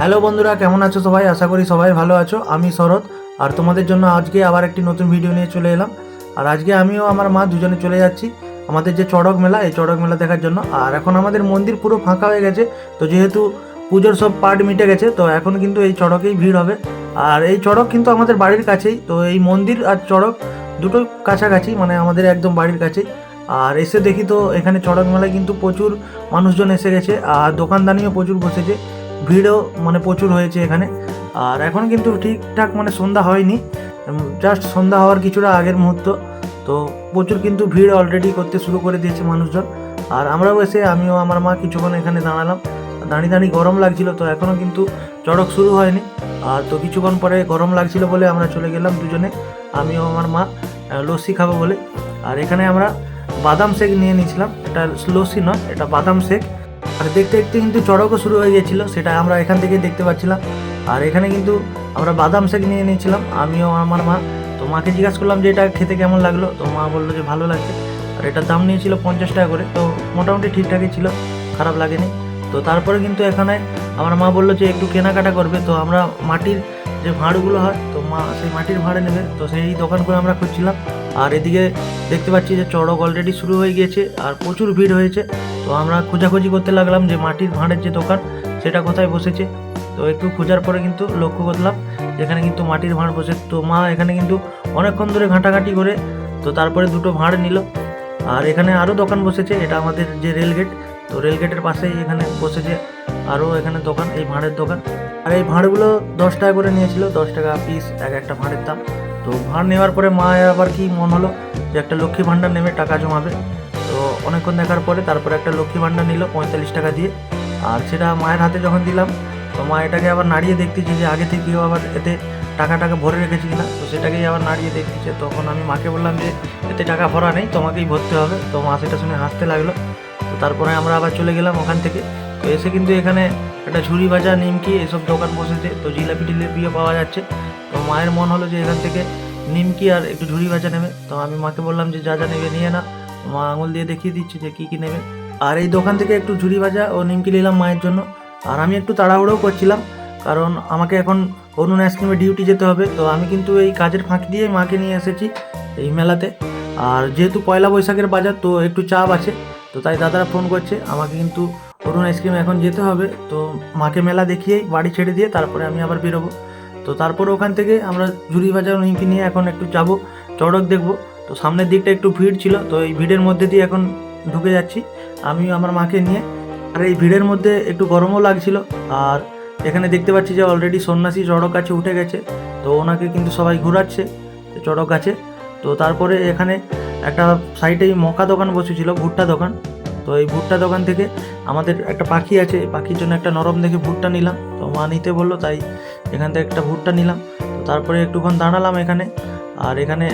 Hello বন্ধুরা, কেমন আছো সবাই? আশা করি সবাই ভালো আছো। আমি শরৎ, আর তোমাদের জন্য আজকে আবার একটি নতুন ভিডিও নিয়ে চলে এলাম। আর আজকে আমিও আমার মা দুজনে চলে যাচ্ছি আমাদের যে চড়ক মেলা, এই চড়ক মেলা দেখার জন্য। আর এখন আমাদের মন্দির পুরো ফাঁকা হয়ে গেছে, তো যেহেতু পুজোর সব পার্ট মিটে গেছে, তো এখন কিন্তু এই চড়কেই ভিড় হবে। আর এই চড়ক কিন্তু আমাদের বাড়ির কাছেই, তো এই মন্দির আর চড়ক দুটো কাছাকাছি মানে আমাদের একদম বাড়ির কাছেই। আর এসে দেখি তো, এখানে চড়ক মেলায় কিন্তু প্রচুর মানুষজন এসে গেছে, আর দোকানদানিও প্রচুর বসেছে। ভিড়ও মানে প্রচুর হয়েছে এখানে। আর এখন কিন্তু ঠিকঠাক মানে সন্ধ্যা হয়নি। জাস্ট সন্ধ্যা হওয়ার কিছুটা আগের মুহূর্ত। তো প্রচুর কিন্তু ভিড় অলরেডি করতে শুরু করে দিয়েছে মানুষজন। আর আমরাও এসে, আমিও, আমার মা কিছুক্ষণ এখানে দাঁড়ালাম। দাঁড়িয়ে দাঁড়িয়ে গরম লাগছিল, তো এখনও কিন্তু চড়ক শুরু হয়নি। আর তো কিছুক্ষণ পরে গরম লাগছিল বলে আমরা চলে গেলাম দুজনে, আমিও, আমার মা লস্যি খাব বলে। আর এখানে আমরা বাদাম শেক নিয়ে নিয়েছিলাম। এটা লস্যি নয়, এটা বাদাম শেক। আর দেখতে দেখতে কিন্তু চড়কও শুরু হয়ে গিয়েছিল, সেটা আমরা এখান থেকেই দেখতে পাচ্ছিলাম। আর এখানে কিন্তু আমরা বাদাম শেক নিয়ে নিয়েছিলাম আমিও আমার মা। তো মাকে জিজ্ঞাসা করলাম যে এটা খেতে কেমন লাগল, তো মা বলল যে ভালো লাগছে। আর এটার দাম নিয়েছিল পঞ্চাশ টাকা করে, তো মোটামুটি ঠিকঠাকই ছিল, খারাপ লাগেনি। তো তারপরে কিন্তু এখানে আমার মা বলল যে একটু কেনাকাটা করবে, তো আমরা মাটির যে ভাঁড়গুলো হয়, তো মা সেই মাটির ভাঁড়ে নেবে, তো সেই দোকানগুলো আমরা খুঁজছিলাম। আর এদিকে দেখতে পাচ্ছি যে চড়ক অলরেডি শুরু হয়ে গিয়েছে আর প্রচুর ভিড় হয়েছে। তো আমরা খোঁজাখুঁজি করতে লাগলাম যে মাটির ভাঁড়ের যে দোকান, সেটা কোথায় বসেছে। তো একটু খোঁজার পরে কিন্তু লক্ষ্য করলাম যেখানে কিন্তু মাটির ভাঁড় বসে। তো মা এখানে কিন্তু অনেকক্ষণ ধরে ঘাঁটাঘাঁটি করে, তো তারপরে দুটো ভাঁড় নিল। আর এখানে আরও দোকান বসেছে, এটা আমাদের যে রেলগেট তো রেলগেটের পাশেই এখানে বসেছে আরও এখানে দোকান, এই ভাঁড়ের দোকান। আর এই ভাঁড়গুলো দশ টাকা করে নিয়েছিল, দশ টাকা পিস এক একটা ভাঁড়ের দাম। তো ভাঁড় নেওয়ার পরে মা আবার কি মন হলো যে একটা লক্ষ্মী ভাণ্ডার নেমে টাকা জমাবে? তো অনেকক্ষণ দেখার পরে তারপরে একটা লক্ষ্মী ভাণ্ডার নিল পঁয়তাল্লিশ টাকা দিয়ে। আর সেটা মায়ের হাতে যখন দিলাম, তো মা এটাকে আবার নাড়িয়ে দেখতেছি যে আগে থেকে থেকেও আবার এতে টাকা টাকা ভরে রেখেছি কিনা? তো সেটাকেই আবার নাড়িয়ে দেখতেছে। তখন আমি মাকে বললাম যে, এতে টাকা ভরা নেই, তোমাকেই ভরতে হবে। তো মা সেটা শুনে হাসতে লাগল। তো তারপরে আমরা আবার চলে গেলাম ওখান থেকে। তো এসে কিন্তু এখানে একটা ঝুড়ি ভাজা, নিমকি এসব দোকান বসেছে। তো জিলাপি টিলাপিও পাওয়া যাচ্ছে। মায়ের মন হলো যে এখান থেকে নিমকি আর একটু ঝুড়ি ভাজা নেবে। তো আমি মাকে বললাম যে, যা যা নেবে, নিয়ে না। মা আঙুল দিয়ে দেখিয়ে দিচ্ছে যে, কী কী নেবে? আর এই দোকান থেকে একটু ঝুড়ি ভাজা ও নিমকি নিলাম মায়ের জন্য। আর আমি একটু তাড়াহুড়োও করছিলাম, কারণ আমাকে এখন অরুণ আইসক্রিমে ডিউটি যেতে হবে। তো আমি কিন্তু এই কাজের ফাঁকি দিয়ে মাকে নিয়ে এসেছি এই মেলাতে। আর যেহেতু পয়লা বৈশাখের বাজার, তো একটু চাপ আছে। তো তাই দাদারা ফোন করছে, আমাকে কিন্তু অরুণ আইসক্রিমে এখন যেতে হবে। তো মাকে মেলা দেখিয়েই বাড়ি ছেড়ে দিয়ে তারপরে আমি আবার বেরোবো। তো তারপর ওখান থেকে আমরা ঝুড়ি ভাজা নিমকি নিয়ে এখন একটু যাব, চড়ক দেখব। তো সামনের দিকটা একটু ভিড় ছিল, তো এই ভিড়ের মধ্যে দিয়ে এখন ঢুকে যাচ্ছি আমি আমার মাকে নিয়ে। আর এই ভিড়ের মধ্যে একটু গরমও লাগছিল, আর এখানে দেখতে পাচ্ছি যে অলরেডি সন্ন্যাসী চড়ক গাছে উঠে গেছে। তো ওনাকে কিন্তু সবাই ঘোরাচ্ছে, চড়ক গাছে তো তারপরে এখানে একটা সাইডেই মকা দোকান বসেছিল, ভুট্টা দোকান। তো এই ভুট্টা দোকান থেকে আমাদের একটা পাখি আছে পাখির জন্য একটা নরম দেখে ভুট্টা নিলাম। তো মা নিতে বলল, তাই এখান থেকে একটা ভুট্টা নিলাম, তো তারপরে একটুক্ষণ দাঁড়ালাম এখানে। আর এখানে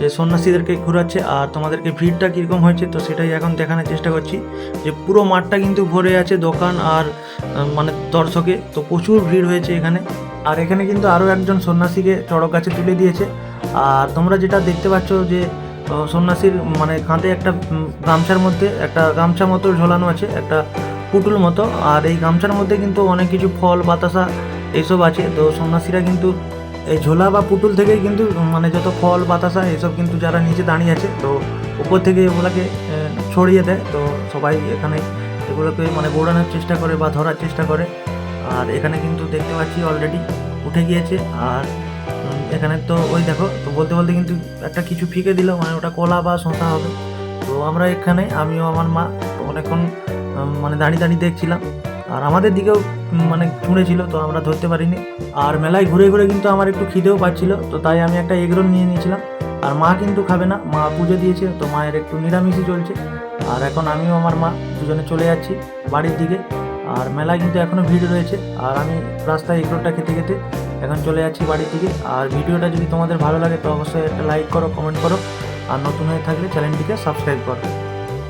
যে সন্ন্যাসীদেরকে ঘোরাচ্ছে আর তোমাদেরকে ভিড়টা কীরকম হয়েছে, তো সেটাই এখন দেখানোর চেষ্টা করছি। যে পুরো মাঠটা কিন্তু ভরে আছে দোকান আর মানে দর্শকে, তো প্রচুর ভিড় হয়েছে এখানে। আর এখানে কিন্তু আরও একজন সন্ন্যাসীকে চড়ক গাছে তুলে দিয়েছে। আর তোমরা যেটা দেখতে পাচ্ছ যে সন্ন্যাসীর মানে কাঁধে একটা গামছার মধ্যে, একটা গামছা মতো ঝোলানো আছে, একটা পুটুল মতো। আর এই গামছার মধ্যে কিন্তু অনেক কিছু ফল, বাতাসা এইসব আছে। তো সন্ন্যাসীরা কিন্তু এই ঝোলা বা পুতুল থেকেই কিন্তু মানে যত ফল, বাতাসা, এসব কিন্তু যারা নিচে দাঁড়িয়ে আছে, তো উপর থেকে এগুলোকে ছড়িয়ে দেয়। তো সবাই এখানে এগুলোকে মানে বোড়ানোর চেষ্টা করে বা ধরার চেষ্টা করে। আর এখানে কিন্তু দেখতে পাচ্ছি অলরেডি উঠে গিয়েছে। আর এখানে তো ওই দেখো, তো বলতে বলতে কিন্তু একটা কিছু ফিকে দিল মানে ওটা কলা বা শশা হবে। তো আমরা এখানে, আমিও আমার মা, অনেকক্ষণ মানে দাঁড়িয়ে দাঁড়িয়ে দেখছিলাম। আর আমাদের দিকেও মানে ছুঁড়েছিল তো আমরা ধরতে পারিনি। আর মেলায় ঘুরে ঘুরে কিন্তু আমার একটু খিদেও পাচ্ছিল, তো তাই আমি একটা এগরোল নিয়ে নিয়েছিলাম। আর মা কিন্তু খাবে না, মা পুজো দিয়েছে, তো মায়ের একটু নিরামিষই চলছে। আর এখন আমিও আমার মা দুজনে চলে যাচ্ছি বাড়ির দিকে। আর মেলায় কিন্তু এখনও ভিড় রয়েছে, আর আমি রাস্তায় এগরোলটা খেতে খেতে এখন চলে যাচ্ছি বাড়ির দিকে। আর ভিডিওটা যদি তোমাদের ভালো লাগে, তো অবশ্যই একটা লাইক করো কমেন্ট করো। আর নতুন হয়ে থাকলে চ্যানেলটিকে সাবস্ক্রাইব করো।